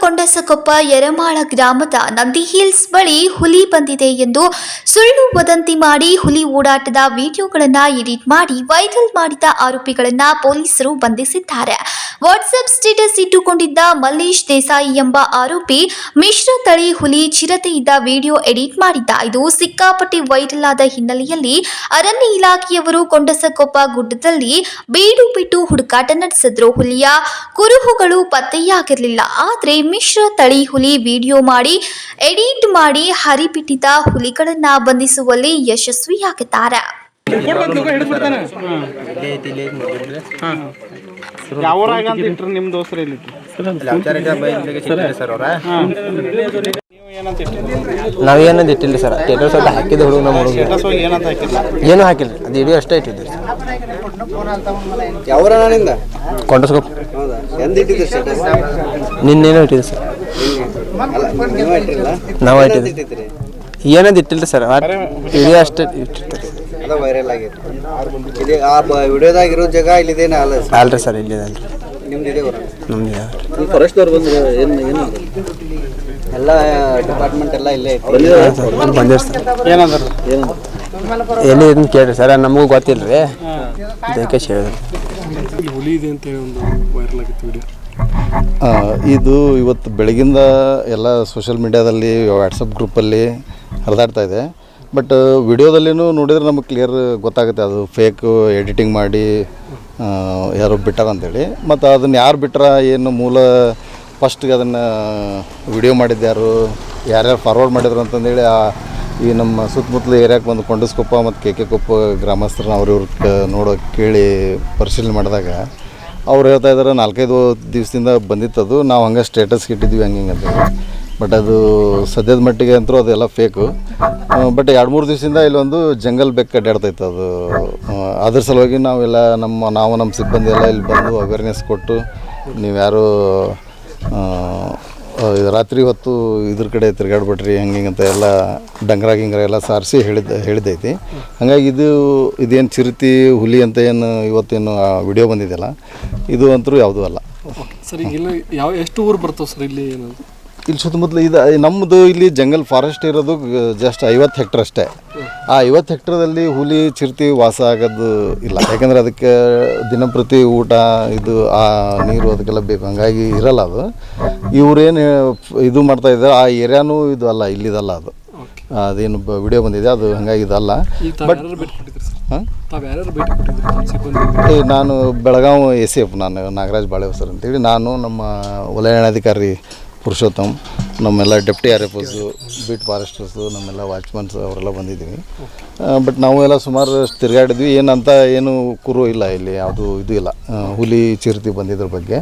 ಕೊಂಡಸಕೊಪ್ಪ ಯರಮಾಳ ಗ್ರಾಮದ ನಂದಿ ಹಿಲ್ಸ್ ಬಳಿ ಹುಲಿ ಬಂದಿದೆ ಎಂದು ಸುಳ್ಳು ವದಂತಿ ಮಾಡಿ ಹುಲಿ ಓಡಾಟದ ವಿಡಿಯೋಗಳನ್ನು ಎಡಿಟ್ ಮಾಡಿ ವೈರಲ್ ಮಾಡಿದ ಆರೋಪಿಗಳನ್ನ ಪೊಲೀಸರು ಬಂಧಿಸಿದ್ದಾರೆ. ವಾಟ್ಸಪ್ ಸ್ಟೇಟಸ್ ಇಟ್ಟುಕೊಂಡಿದ್ದ ಮಲ್ಲೇಶ್ ದೇಸಾಯಿ ಎಂಬ ಆರೋಪಿ ಮಿಶ್ರ ತಳಿ ಹುಲಿ ಚಿರತೆಯಿದ್ದ ವಿಡಿಯೋ ಎಡಿಟ್ ಮಾಡಿದ್ದ. ಇದು ಸಿಕ್ಕಾಪಟ್ಟೆ ವೈರಲ್ ಆದ ಹಿನ್ನೆಲೆಯಲ್ಲಿ ಅರಣ್ಯ ಇಲಾಖೆಯವರು ಕೊಂಡಸಕೊಪ್ಪ ಗುಡ್ಡದಲ್ಲಿ ಬೀಡು ಬಿಟ್ಟು ಹುಡುಕಾಟ ನಡೆಸಿದ್ರು. ಹುಲಿಯ ಕುರುಹುಗಳು ಪತ್ತೆಯಾಗಿರಲಿಲ್ಲ. ಆದರೆ ಮಿಶ್ರ ತಳಿ ಹುಲಿ ವಿಡಿಯೋ ಮಾಡಿ ಎಡಿಟ್ ಮಾಡಿ ಹರಿಪಿಟ್ಟಿದ ಹುಲಿಗಳನ್ನ ಬಂಧಿಸುವಲ್ಲಿ ಯಶಸ್ವಿಯಾಗಿದ್ದಾರೆ ಹಿಡಿದ್ಬಿಡ್ತಾನೆ ಇಲ್ಲೇ ಐತಿ ಇಲ್ಲೇ ಐತಿ ನೋಡಿದ್ರೆ ಯಾವ ಊರಾಗ ಅಂತ ಇಟ್ರಿ ದೋಸ್ತರು ಸರ್ ನಾವೇನಂದು ಇಟ್ಟಿಲ್ಲ ಸರ್ ಟೇಟರ್ ಸ್ವಲ್ಪ ಹಾಕಿದ ಹುಡುಗ ನಮ್ಮ ಹುಡುಗ ಏನು ಏನಂತ ಹಾಕಿಲ್ಲ ಏನೂ ಹಾಕಿಲ್ಲ ಅದು ಇಡೀ ಅಷ್ಟೇ ಇಟ್ಟಿದ್ದೀವಿ ಯಾವ ನಾನಿಂದ ಕೊಂಡಸ್ಕೊಪ್ ಸ್ಟೇಟಸ್ ನಿನ್ನೇನೋ ಇಟ್ಟಿದೆ ಸರ್. ಅಲ್ಲ ನೀವು ಇಟ್ಟಿದ್ದೆ. ಇಟ್ಟಿದ್ರಿ ಏನಂದು ಇಟ್ಟಿಲ್ಲ ಸರ್? ಇಡೀ ಅಷ್ಟೇ ಇಟ್ಟಿರ್ತಾರೆ. ಅದ ವೈರಲ್ ಆಗಿತ್ತು. ಇಲ್ಲಿ ಆ ವಿಡಿಯೋದಾಗ ಇರೋ ಜಾಗ ಇಲ್ಲಿದೇನ? ಅಲ್ಲ ಅಲ್ರಿ ಸರ್ ಇಲ್ಲಿದೆ ಅಲ್ರಿ. ನಿಮ್ದು ಇದೆ ನಮ್ದು ಬಂದ್ರೆ ಏನು ಏನು ಎಲ್ಲ ಡಿಪಾರ್ಟ್ಮೆಂಟ್ ಎಲ್ಲ ಇಲ್ಲೇ ಐತಿ ಬಂದಿರಿ ಸರ್ ಏನಂದ್ರೆ? ಏನು ಎಲ್ಲಿ ಇದನ್ನ ಕೇಳ್ರಿ ಸರ್? ನಮಗೂ ಗೊತ್ತಿಲ್ಲ ರೀ ಹೇಳಿದ್ರಿ. ಹುಲಿ ಇದೆ ಅಂತ ಹೇಳಿ ಒಂದು ವೈರಲ್ ಆಗಿತ್ತು ವಿಡಿಯೋ ಇದು ಇವತ್ತು ಬೆಳಗಿಂದ ಎಲ್ಲ ಸೋಷಿಯಲ್ ಮೀಡ್ಯಾದಲ್ಲಿ ವಾಟ್ಸಪ್ ಗ್ರೂಪಲ್ಲಿ ಹರಿದಾಡ್ತಾ ಇದೆ. ಬಟ್ ವಿಡಿಯೋದಲ್ಲಿನೂ ನೋಡಿದ್ರೆ ನಮಗೆ ಕ್ಲಿಯರ್ ಗೊತ್ತಾಗುತ್ತೆ. ಅದು ಫೇಕು ಎಡಿಟಿಂಗ್ ಮಾಡಿ ಯಾರು ಬಿಟ್ಟಾರ ಅಂತೇಳಿ. ಮತ್ತು ಅದನ್ನು ಯಾರು ಬಿಟ್ರ, ಏನು ಮೂಲ ಫಸ್ಟ್ಗೆ ಅದನ್ನು ವಿಡಿಯೋ ಮಾಡಿದ್ದು ಯಾರು ಯಾರ್ಯಾರು ಫಾರ್ವರ್ಡ್ ಮಾಡಿದ್ರು ಅಂತಂದೇಳಿ ಆ, ಈ ನಮ್ಮ ಸುತ್ತಮುತ್ತಲ ಏರಿಯಾಕ್ಕೆ ಬಂದು ಕೊಂಡಸ್ಕೊಪ್ಪ ಮತ್ತು ಕೆ ಕೆ ಕೊಪ್ಪ ಗ್ರಾಮಸ್ಥರನ್ನ ಅವ್ರ ಇವ್ರ ನೋಡೋ ಕೇಳಿ ಪರಿಶೀಲನೆ ಮಾಡಿದಾಗ ಅವ್ರು ಹೇಳ್ತಾ ಇದ್ದಾರೆ ನಾಲ್ಕೈದು ದಿವಸದಿಂದ ಬಂದಿತ್ತದು ನಾವು ಹಂಗೆ ಸ್ಟೇಟಸ್ಗೆ ಇಟ್ಟಿದ್ವಿ ಹಂಗೆ ಹಿಂಗೆ ಅಂತ ಬಟ್ ಅದು ಸದ್ಯದ ಮಟ್ಟಿಗೆ ಅಂತೂ ಅದೆಲ್ಲ ಫೇಕು ಬಟ್ ಎರಡು ಮೂರು ದಿವಸದಿಂದ ಇಲ್ಲೊಂದು ಜಂಗಲ್ ಬೆಕ್ಕ ಅಡ್ಡಾಡ್ತೈತೆ ಅದು. ಅದ್ರ ಸಲುವಾಗಿ ನಾವೆಲ್ಲ ನಮ್ಮ, ನಾವು ನಮ್ಮ ಸಿಬ್ಬಂದಿ ಎಲ್ಲ ಇಲ್ಲಿ ಬಂದು ಅವೇರ್ನೆಸ್ ಕೊಟ್ಟು ನೀವು ಯಾರು ರಾತ್ರಿ ಹೊತ್ತು ಇದ್ರ ಕಡೆ ತಿರ್ಗಾಡ್ಬಿಟ್ರಿ, ಹಂಗೆ ಹಿಂಗೆ ಅಂತ ಎಲ್ಲ ಡಂಗ್ರ ಗಿಂಗ್ರ ಎಲ್ಲ ಸಾರಿಸಿ ಹೇಳಿದ ಹೇಳಿದೈತಿ. ಹಾಗಾಗಿ ಇದು, ಇದೇನು ಚಿರತಿ ಹುಲಿ ಅಂತ ಏನು ಇವತ್ತೇನು ವಿಡಿಯೋ ಬಂದಿದೆಯಲ್ಲ ಇದು ಅಂತೂ ಯಾವುದೂ ಅಲ್ಲ. ಸರ್ ಈಗ ಇಲ್ಲ ಯಾವ ಎಷ್ಟು ಊರು ಬರ್ತವೆ ಸರ್ ಇಲ್ಲಿ ಏನದು ಇಲ್ಲಿ ಸುತ್ತಮುತ್ತಲು ಇದು ನಮ್ಮದು ಇಲ್ಲಿ ಜಂಗಲ್ ಫಾರೆಸ್ಟ್ ಇರೋದು ಜಸ್ಟ್ ಐವತ್ತು ಹೆಕ್ಟರ್ ಅಷ್ಟೇ. ಆ ಐವತ್ತು ಹೆಕ್ಟರ್ದಲ್ಲಿ ಹುಲಿ ಚಿರತಿ ವಾಸ ಆಗೋದು ಇಲ್ಲ. ಯಾಕಂದರೆ ಅದಕ್ಕೆ ದಿನಂಪ್ರತಿ ಊಟ ಇದು ಆ ನೀರು ಅದಕ್ಕೆಲ್ಲ ಬೇಕು. ಹಂಗಾಗಿ ಇರಲ್ಲ ಅದು. ಇವರೇನು ಇದು ಮಾಡ್ತಾ ಇದ್ದಾರೆ. ಆ ಏರಿಯಾನೂ ಇದು ಅಲ್ಲ ಇಲ್ಲಿದಲ್ಲ ಅದು. ಅದೇನು ವಿಡಿಯೋ ಬಂದಿದೆ. ಅದು ಹಂಗಾಗಿ ಇದಲ್ಲ. ಈಗ ಹಾಂ? ಏ, ನಾನು ಬೆಳಗಾವಿ ಎ ಸಿ ಎಫ್ ನಾನು ನಾಗರಾಜ್ ಬಾಳೆಹೊಸರ್ ಅಂತೇಳಿ. ನಾನು ನಮ್ಮ ವಲಯಾಣಾಧಿಕಾರಿ ಪುರುಷೋತ್ತಮ್ ನಮ್ಮೆಲ್ಲ deputy R F S beat foresters ನಮ್ಮೆಲ್ಲ ವಾಚ್ಮನ್ಸ್ ಅವರೆಲ್ಲ ಬಂದಿದ್ದೀವಿ. ಬಟ್ ನಾವು ಎಲ್ಲ ಸುಮಾರು ತಿರುಗಾಡಿದ್ವಿ. ಏನಂತ ಏನು ಕುರು ಇಲ್ಲ ಇಲ್ಲಿ ಯಾವುದು ಇದು ಇಲ್ಲ. ಹುಲಿ ಚಿರತಿ ಬಂದಿದ್ರ ಬಗ್ಗೆ.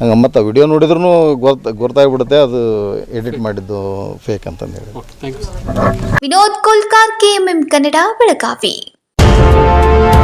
ಹಂಗೆ ಮತ್ತು ವಿಡಿಯೋ ನೋಡಿದ್ರೂ ಗೊತ್ತ ಗೊತ್ತಾಗ್ಬಿಡುತ್ತೆ ಅದು ಎಡಿಟ್ ಮಾಡಿದ್ದು ಫೇಕ್ ಅಂತಂದೇಳಿ. Okay thank you sir Vinod Kolkar KMM Kannada Belagavi. Thank you.